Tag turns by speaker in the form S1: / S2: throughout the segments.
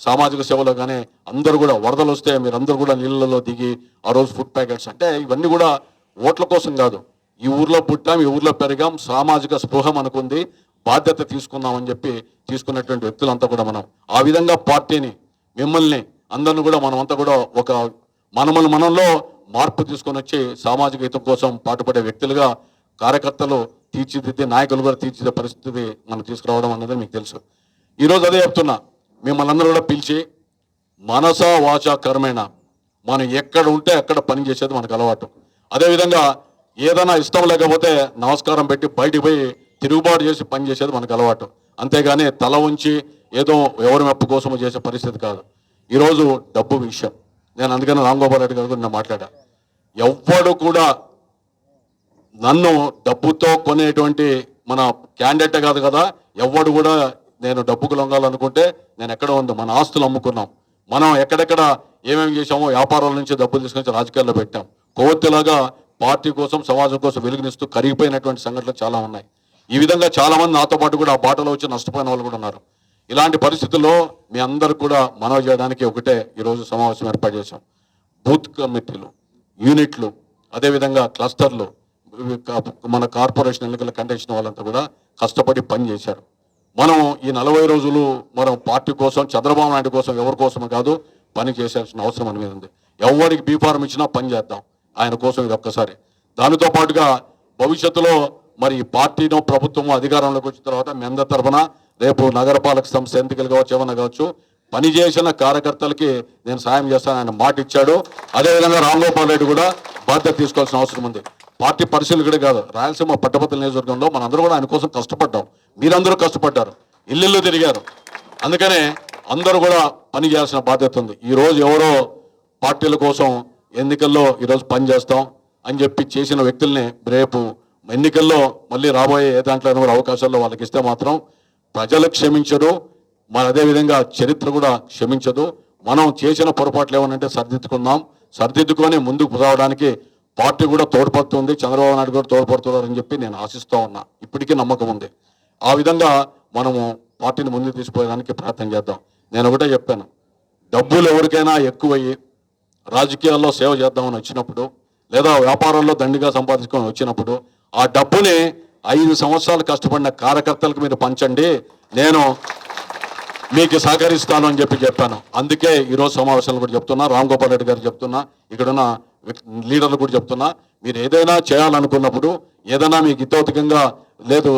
S1: సామాజిక సేవలో కానీ అందరూ కూడా వరదలు వస్తే మీరందరూ కూడా నీళ్ళలో దిగి ఆ రోజు ఫుడ్ ప్యాకెట్స్ అంటే ఇవన్నీ కూడా ఓట్ల కోసం కాదు. ఈ ఊర్లో పుట్టాం ఈ ఊర్లో పెరిగాం సామాజిక స్పృహం అనుకుంది బాధ్యత తీసుకుందామని చెప్పి తీసుకున్నటువంటి వ్యక్తులంతా కూడా మనం. ఆ విధంగా పార్టీని మిమ్మల్ని అందరిని కూడా మనం అంతా కూడా ఒక మనమల్ మనంలో మార్పు తీసుకొని వచ్చి సామాజిక హితం కోసం పాటుపడే వ్యక్తులుగా కార్యకర్తలు తీర్చిదిద్దే నాయకులు కూడా తీర్చిదే పరిస్థితి మనం తీసుకురావడం అన్నది మీకు తెలుసు. ఈరోజు అదే చెప్తున్నా. మిమ్మల్ని అందరూ కూడా పిలిచి మనస వాచ కర్మేణ. మనం ఎక్కడ ఉంటే అక్కడ పని చేసేది మనకు అలవాటు. అదేవిధంగా ఏదైనా ఇష్టం లేకపోతే నమస్కారం పెట్టి బయటికి పోయి తిరుగుబాటు చేసి పని చేసేది మనకు అలవాటు. అంతేగాని తల ఉంచి ఏదో ఎవరి మెప్పు కోసం చేసే పరిస్థితి కాదు. ఈరోజు డబ్బు విషయం. నేను అందుకని రాంగోపాల్ రెడ్డి గారు కూడా నేను మాట్లాడా. ఎవ్వడు కూడా నన్ను డబ్బుతో కొనేటువంటి మన క్యాండిడేట్ కాదు కదా ఎవ్వడు కూడా నేను డబ్బుకు లొంగాలనుకుంటే నేను ఎక్కడ ఉంది మన ఆస్తులు అమ్ముకున్నాం. మనం ఎక్కడెక్కడ ఏమేమి చేసామో వ్యాపారాల నుంచి డబ్బులు తీసుకొచ్చి రాజకీయాల్లో పెట్టాం. కొవ్వొత్తిలాగా పార్టీ కోసం సమాజం కోసం వెలుగునిస్తూ కరిగిపోయినటువంటి సంఘటనలు చాలా ఉన్నాయి. ఈ విధంగా చాలామంది నాతో పాటు కూడా ఆ బాటలో వచ్చి నష్టపోయిన వాళ్ళు కూడా ఉన్నారు. ఇలాంటి పరిస్థితుల్లో మీ అందరు కూడా మనవి చేయడానికి ఒకటే ఈరోజు సమావేశం ఏర్పాటు చేశాం. బూత్ కమిటీలు యూనిట్లు అదేవిధంగా క్లస్టర్లు మన కార్పొరేషన్ ఎన్నికల కంటెన్షన్ వాళ్ళంతా కూడా కష్టపడి పని చేశారు. మనం ఈ నలభై రోజులు మనం పార్టీ కోసం చంద్రబాబు నాయుడు కోసం ఎవరి కోసం కాదు పని చేయాల్సిన అవసరం అని మీద ఉంది. ఎవరికి బీఫారం ఇచ్చినా పని చేద్దాం. ఆయన కోసం ఇది ఒక్కసారి. దానితో పాటుగా భవిష్యత్తులో మరి ఈ పార్టీనో ప్రభుత్వం అధికారంలోకి వచ్చిన తర్వాత మీ అందరి తరఫున రేపు నగరపాలక సంస్థ ఎన్నికలు కావచ్చు ఏమన్నా కావచ్చు పనిచేసిన కార్యకర్తలకి నేను సాయం చేస్తాను ఆయన మాట ఇచ్చాడు అదేవిధంగా రామ్గోపాల్ రెడ్డి కూడా బాధ్యత తీసుకోవాల్సిన అవసరం ఉంది. పార్టీ పరిశీలకుడే కాదు రాయలసీమ పట్టభద్రుల నియోజకవర్గంలో మనందరూ కూడా ఆయన కోసం కష్టపడ్డాం. మీరందరూ కష్టపడ్డారు. ఇల్లు తిరిగారు. అందుకనే అందరూ కూడా పని చేయాల్సిన బాధ్యత ఉంది. ఈ రోజు ఎవరో పార్టీల కోసం ఎన్నికల్లో ఈరోజు పని చేస్తాం అని చెప్పి చేసిన వ్యక్తుల్ని రేపు ఎన్నికల్లో మళ్ళీ రాబోయే ఏ దాంట్లో కూడా అవకాశాల్లో వాళ్ళకి ఇస్తే మాత్రం ప్రజలు క్షమించరు మరి అదేవిధంగా చరిత్ర కూడా క్షమించదు. మనం చేసిన పొరపాట్లు ఏమనంటే సరిదిద్దుకుందాం. సరిదిద్దుకొని ముందుకు రావడానికి పార్టీ కూడా తోడ్పడుతుంది చంద్రబాబు నాయుడు కూడా తోడ్పడుతున్నారని చెప్పి నేను ఆశిస్తూ ఉన్నా. ఇప్పటికీ నమ్మకం ఉంది. ఆ విధంగా మనము పార్టీని ముందుకు తీసుకుపోయడానికి ప్రయత్నం చేద్దాం. నేను ఒకటే చెప్పాను. డబ్బులు ఎవరికైనా ఎక్కువయ్యి రాజకీయాల్లో సేవ చేద్దామని వచ్చినప్పుడు లేదా వ్యాపారాల్లో దండిగా సంపాదించుకొని వచ్చినప్పుడు ఆ డబ్బుని ఐదు సంవత్సరాలు కష్టపడిన కార్యకర్తలకు మీరు పంచండి. నేను మీకు సహకరిస్తాను అని చెప్పి చెప్పాను. అందుకే ఈరోజు సమావేశాలు కూడా చెప్తున్నా. రామ్ గోపాల్ రెడ్డి గారు చెప్తున్నా. ఇక్కడున్న లీడర్లు కూడా చెప్తున్నా మీరు ఏదైనా చేయాలనుకున్నప్పుడు ఏదైనా మీకు ఇతోతికంగా లేదు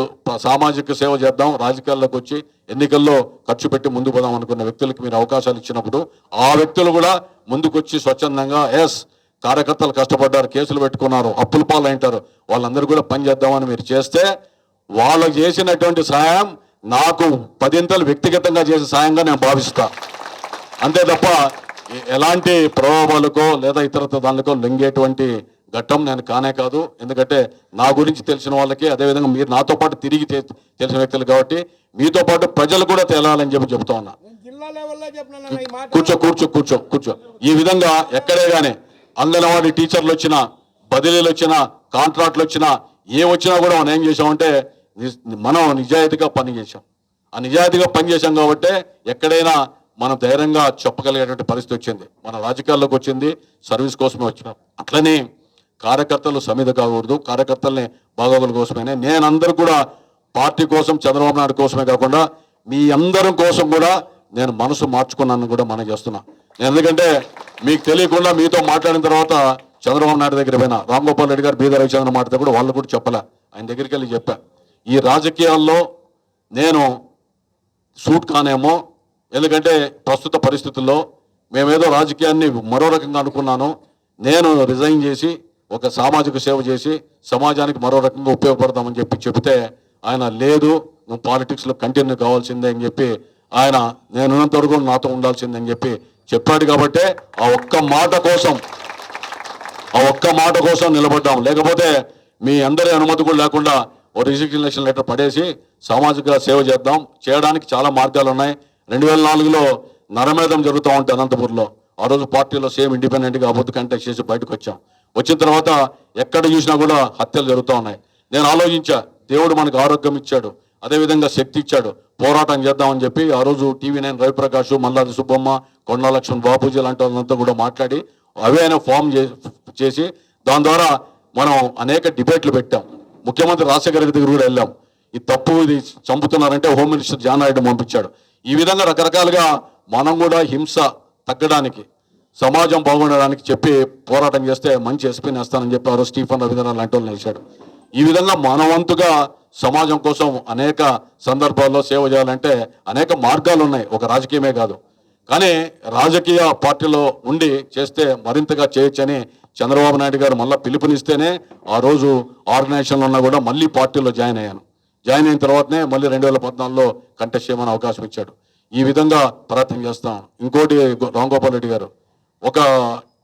S1: సామాజిక సేవ చేద్దాం రాజకీయాల్లోకి వచ్చి ఎన్నికల్లో ఖర్చు పెట్టి ముందు పోదాం అనుకున్న వ్యక్తులకు మీరు అవకాశాలు ఇచ్చినప్పుడు ఆ వ్యక్తులు కూడా ముందుకొచ్చి స్వచ్ఛందంగా ఎస్ కార్యకర్తలు కష్టపడ్డారు కేసులు పెట్టుకున్నారు అప్పుల పాలు అంటారు వాళ్ళందరూ కూడా పని చేద్దామని మీరు చేస్తే వాళ్ళకు చేసినటువంటి సాయం నాకు పదింతలు వ్యక్తిగతంగా చేసే సాయంగా నేను భావిస్తా. అంతే తప్ప ఎలాంటి ప్రలోభాలకో లేదా ఇతరత్ర దానికో లొంగేటువంటి ఘట్టం నేను కానే కాదు. ఎందుకంటే నా గురించి తెలిసిన వాళ్ళకి అదేవిధంగా మీరు నాతో పాటు తిరిగి తెలిసిన వ్యక్తులు కాబట్టి మీతో పాటు ప్రజలు కూడా తేలాలని చెప్పి చెప్తా ఉన్నా. కూర్చో కూర్చో కూర్చో కూర్చో. ఈ విధంగా ఎక్కడే గానీ అంగన్వాడీ టీచర్లు వచ్చినా బదిలీలు వచ్చినా కాంట్రాక్ట్లు వచ్చినా ఏ వచ్చినా కూడా మనం ఏం చేసామంటే మనం నిజాయితీగా పని చేసాం ఆ నిజాయితీగా పని చేశాం కాబట్టి ఎక్కడైనా మనం ధైర్యంగా చెప్పగలిగేటువంటి పరిస్థితి వచ్చింది. మన రాజకీయాల్లోకి వచ్చింది. సర్వీస్ కోసమే వచ్చినాం. అట్లనే కార్యకర్తలు సమిధ కాకూడదు. కార్యకర్తల్ని బాగోగుల కోసమే నేను అందరూ కూడా పార్టీ కోసం చంద్రబాబు నాయుడు కోసమే కాకుండా మీ అందరం కోసం కూడా నేను మనసు మార్చుకున్నాను కూడా మనం చేస్తున్నా. ఎందుకంటే మీకు తెలియకుండా మీతో మాట్లాడిన తర్వాత చంద్రబాబు నాయుడు దగ్గర పోయినా రామ్ గోపాల్ రెడ్డి గారు బీద రవిచంద్ర మాట్లాడితే కూడా వాళ్ళు కూడా చెప్పలే. ఆయన దగ్గరికి వెళ్ళి చెప్పా. ఈ రాజకీయాల్లో నేను సూట్ కానేమో ఎందుకంటే ప్రస్తుత పరిస్థితుల్లో మేమేదో రాజకీయాన్ని మరో రకంగా అనుకున్నాను. నేను రిజైన్ చేసి ఒక సామాజిక సేవ చేసి సమాజానికి మరో రకంగా ఉపయోగపడదామని చెప్పి చెబితే ఆయన లేదు నువ్వు పాలిటిక్స్లో కంటిన్యూ కావాల్సిందే అని చెప్పి ఆయన నేనున్నంత వరకు నాతో ఉండాల్సిందే అని చెప్పి చెప్పాడు కాబట్టే ఆ ఒక్క మాట కోసం ఆ ఒక్క మాట కోసం నిలబడ్డాం. లేకపోతే మీ అందరి అనుమతి కూడా లేకుండా ఓ రిజిగ్నేషన్ లెటర్ పడేసి సామాజిక సేవ చేద్దాం. చేయడానికి చాలా మార్గాలు ఉన్నాయి రెండు వేల నాలుగులో నరమేధం జరుగుతూ ఉంటుంది అనంతపూర్లో. ఆ రోజు పార్టీలో సేమ్ ఇండిపెండెంట్గా అబద్ధ కంటెక్ట్ చేసి బయటకు వచ్చాం. వచ్చిన తర్వాత ఎక్కడ చూసినా కూడా హత్యలు జరుగుతూ ఉన్నాయి. నేను ఆలోచించా దేవుడు మనకు ఆరోగ్యం ఇచ్చాడు అదేవిధంగా శక్తి ఇచ్చాడు పోరాటం చేద్దామని చెప్పి ఆ రోజు టీవీ నైన్ రవిప్రకాష్ మల్లాది సుబ్బమ్మ కొండా లక్ష్మణ్ బాపూజీ లాంటి వాళ్ళంతా కూడా మాట్లాడి అవే ఆయన ఫామ్ చే- చేసి దాని ద్వారా మనం అనేక డిబేట్లు పెట్టాం. ముఖ్యమంత్రి రాజశేఖర రెడ్డి దగ్గర కూడా వెళ్ళాం. ఈ తప్పు ఇది చంపుతున్నారంటే హోమ్ మినిస్టర్ జానారెడ్డి పంపించాడు. ఈ విధంగా రకరకాలుగా మనం కూడా హింస తగ్గడానికి సమాజం బాగుండడానికి చెప్పి పోరాటం చేస్తే మంచి ఎస్పీని వేస్తానని చెప్పారు స్టీఫన్ రవీంద్రనాథ్ లాంటి వాళ్ళు ఈ విధంగా మనవంతుగా సమాజం కోసం అనేక సందర్భాల్లో సేవ చేయాలంటే అనేక మార్గాలు ఉన్నాయి. ఒక రాజకీయమే కాదు. కానీ రాజకీయ పార్టీలో ఉండి చేస్తే మరింతగా చేయొచ్చని చంద్రబాబు నాయుడు గారు మళ్ళీ పిలుపునిస్తేనే ఆ రోజు ఆర్గనైజేషన్లో ఉన్నా కూడా మళ్ళీ పార్టీలో జాయిన్ అయ్యాను. జాయిన్ అయిన తర్వాతనే మళ్ళీ రెండు వేల పద్నాలుగులో కంటెస్ట్ చేయమని అవకాశం ఇచ్చాడు. ఈ విధంగా ప్రయత్నం చేస్తాం. ఇంకోటి రాంగోపాల్ రెడ్డి గారు ఒక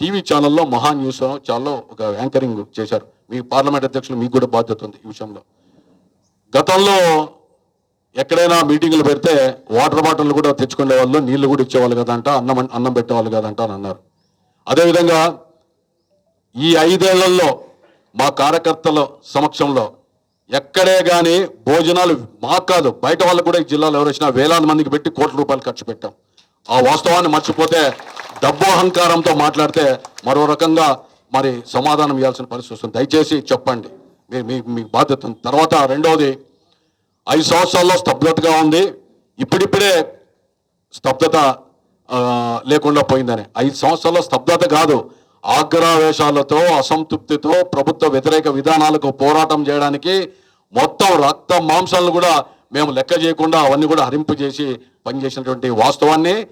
S1: టీవీ ఛానల్లో మహా న్యూస్ ఛానల్లో ఒక యాంకరింగ్ చేశారు. మీ పార్లమెంట్ అధ్యక్షులు మీకు కూడా బాధ్యత ఉంది ఈ విషయంలో. గతంలో ఎక్కడైనా మీటింగులు పెడితే వాటర్ బాటిల్ కూడా తెచ్చుకునే వాళ్ళు నీళ్ళు కూడా ఇచ్చేవాళ్ళు కదంట అన్నం అన్నం పెట్టేవాళ్ళు కదంట అని అన్నారు. అదేవిధంగా ఈ ఐదేళ్ళలో మా కార్యకర్తల సమక్షంలో ఎక్కడే కానీ భోజనాలు మాకు కాదు బయట వాళ్ళకు కూడా జిల్లాలో ఎవరు వచ్చినా వేలాది మందికి పెట్టి కోట్ల రూపాయలు ఖర్చు పెట్టాం. ఆ వాస్తవాన్ని మర్చిపోతే డబ్బు అహంకారంతో మాట్లాడితే మరో రకంగా మరి సమాధానం ఇవ్వాల్సిన పరిస్థితి వస్తుంది. దయచేసి చెప్పండి. మీ మీ మీ బాధ్యత ఉంది. తర్వాత రెండవది ఐదు సంవత్సరాల్లో స్తబ్దతగా ఉంది. ఇప్పుడిప్పుడే స్తబ్దత లేకుండా పోయిందని. ఐదు సంవత్సరాల్లో స్తబ్దత కాదు. ఆగ్రహవేశాలతో అసంతృప్తితో ప్రభుత్వ వ్యతిరేక విధానాలకు పోరాటం చేయడానికి మొత్తం రక్త మాంసాలను కూడా మేము లెక్క చేయకుండా అవన్నీ కూడా హరింపు చేసి పనిచేసినటువంటి వాస్తవాన్ని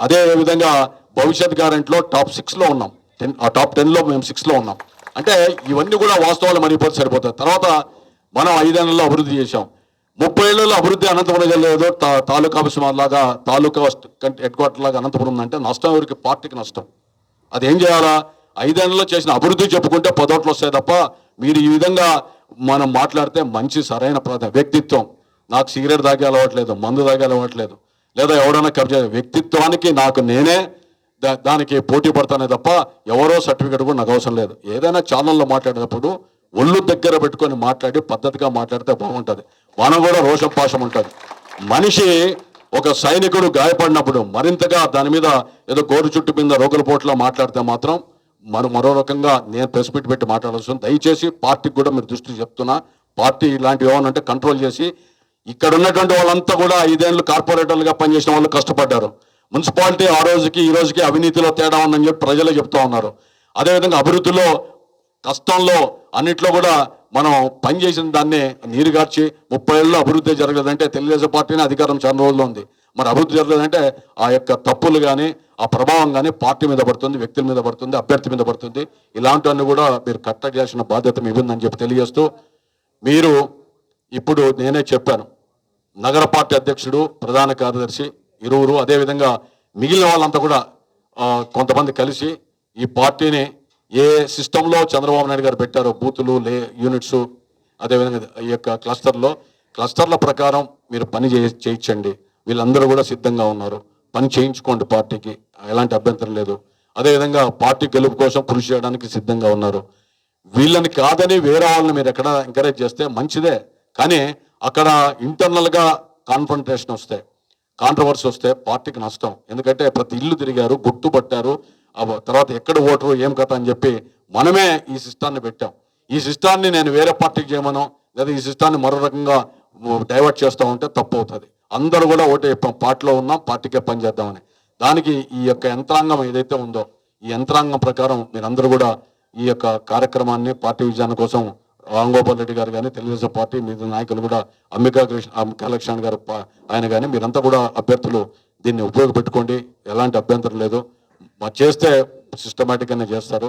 S1: అదే విధంగా భవిష్యత్ గ్యారెంట్లో టాప్ సిక్స్లో ఉన్నాం. టెన్ ఆ టాప్ టెన్లో మేము సిక్స్లో ఉన్నాం. అంటే ఇవన్నీ కూడా వాస్తవాలు మరిపోతే సరిపోతాయి. తర్వాత మనం ఐదేళ్ళలో అభివృద్ధి చేశాం. ముప్పై ఏళ్ళలో అభివృద్ధి అనంతపురం జిల్లా తాలూకా ఆఫీస్ లాగా తాలూకా హెడ్ క్వార్టర్ లాగా అనంతపురం ఉందంటే నష్టం ఎవరికి? పార్టీకి నష్టం. అది ఏం చేయాలా? ఐదేళ్ళలో చేసిన అభివృద్ధి చెప్పుకుంటే పదోట్లు వస్తాయి తప్ప మీరు ఈ విధంగా మనం మాట్లాడితే మంచి సరైన వ్యక్తిత్వం. నాకు సిగరెట్ తాగే అలవాట్లేదు మందు తాగే అలవాట్లేదు. లేదా ఎవరైనా కబ్జా వ్యక్తిత్వానికి నాకు నేనే దా- దానికి పోటీ పడతానే తప్ప ఎవరో సర్టిఫికేట్ కూడా నాకు అవసరం లేదు. ఏదైనా ఛానల్లో మాట్లాడేటప్పుడు ఒళ్ళు దగ్గర పెట్టుకొని మాట్లాడి పద్ధతిగా మాట్లాడితే బాగుంటుంది. మనం కూడా రోషం పాషం ఉంటుంది. మనిషి ఒక సైనికుడు గాయపడినప్పుడు మరింతగా దాని మీద ఏదో గోరు చుట్టు మీద రోగుల పోట్లో మాట్లాడితే మాత్రం మరి మరో రకంగా నేను ప్రెస్ మీట్ పెట్టి మాట్లాడాల్సి ఉంది. దయచేసి పార్టీకి కూడా మీరు దృష్టి చెప్తున్నా. పార్టీ ఇలాంటివి ఏమన్నా అంటే కంట్రోల్ చేసి ఇక్కడ ఉన్నటువంటి వాళ్ళంతా కూడా ఐదేళ్ళు కార్పొరేటర్లుగా పనిచేసిన వాళ్ళు కష్టపడ్డారు. మున్సిపాలిటీ ఆ రోజుకి ఈ రోజుకి అవినీతిలో తేడా ఉందని చెప్పి ప్రజలే చెప్తా ఉన్నారు. అదేవిధంగా అభివృద్ధిలో కష్టంలో అన్నిట్లో కూడా మనం పనిచేసిన దాన్ని నీరుగార్చి ముప్పై ఏళ్ళలో అభివృద్ధి జరగలేదంటే తెలుగుదేశం పార్టీనే అధికారం చాలా రోజుల్లో ఉంది. మరి అభివృద్ధి జరగలేదంటే ఆ యొక్క తప్పులు కానీ ఆ ప్రభావం కానీ పార్టీ మీద పడుతుంది వ్యక్తుల మీద పడుతుంది అభ్యర్థి మీద పడుతుంది. ఇలాంటివన్నీ కూడా మీరు కట్టడి చేసిన బాధ్యత మీ ఉందని చెప్పి తెలియజేస్తూ మీరు ఇప్పుడు నేనే చెప్పాను. నగర పార్టీ అధ్యక్షుడు ప్రధాన కార్యదర్శి ఇరువురు అదేవిధంగా మిగిలిన వాళ్ళంతా కూడా కొంతమంది కలిసి ఈ పార్టీని ఏ సిస్టంలో చంద్రబాబు నాయుడు గారు పెట్టారో బూతులు లే యూనిట్స్ అదేవిధంగా ఈ యొక్క క్లస్టర్లో క్లస్టర్ల ప్రకారం మీరు పని చే చేయించండి. వీళ్ళందరూ కూడా సిద్ధంగా ఉన్నారు. పని చేయించుకోండి పార్టీకి. ఎలాంటి అభ్యంతరం లేదు. అదేవిధంగా పార్టీ గెలుపు కోసం కృషి చేయడానికి సిద్ధంగా ఉన్నారు. వీళ్ళని కాదని వేరే వాళ్ళని మీరు ఎక్కడ ఎంకరేజ్ చేస్తే మంచిదే. కానీ అక్కడ ఇంటర్నల్గా కాన్ఫంట్రేషన్ వస్తాయి. కాంట్రవర్సీ వస్తే పార్టీకి నష్టం. ఎందుకంటే ప్రతి ఇల్లు తిరిగారు గుర్తుపట్టారు ఆ తర్వాత ఎక్కడ ఓటరు ఏం కథ అని చెప్పి మనమే ఈ సిస్టాన్ని పెట్టాం. ఈ సిస్టాన్ని నేను వేరే పార్టీకి చేయమను లేదా ఈ సిస్టాన్ని మరో రకంగా డైవర్ట్ చేస్తూ ఉంటే తప్పు అవుతుంది అందరూ కూడా ఓటే చెప్పాం పార్టీలో ఉన్నాం పార్టీకే పనిచేద్దామని దానికి ఈ యొక్క యంత్రాంగం ఏదైతే ఉందో ఈ యంత్రాంగం ప్రకారం మీరందరూ కూడా ఈ యొక్క కార్యక్రమాన్ని పార్టీ విజయాన్ని కోసం రాంగోపాల్ రెడ్డి గారు కానీ తెలుగుదేశం పార్టీ మీద నాయకులు కూడా అంబికా కృష్ణ అంబికా గారు ఆయన కానీ మీరంతా కూడా అభ్యర్థులు దీన్ని ఉపయోగపెట్టుకోండి. ఎలాంటి అభ్యంతరం లేదు. మరి చేస్తే సిస్టమేటిక్గానే చేస్తారు.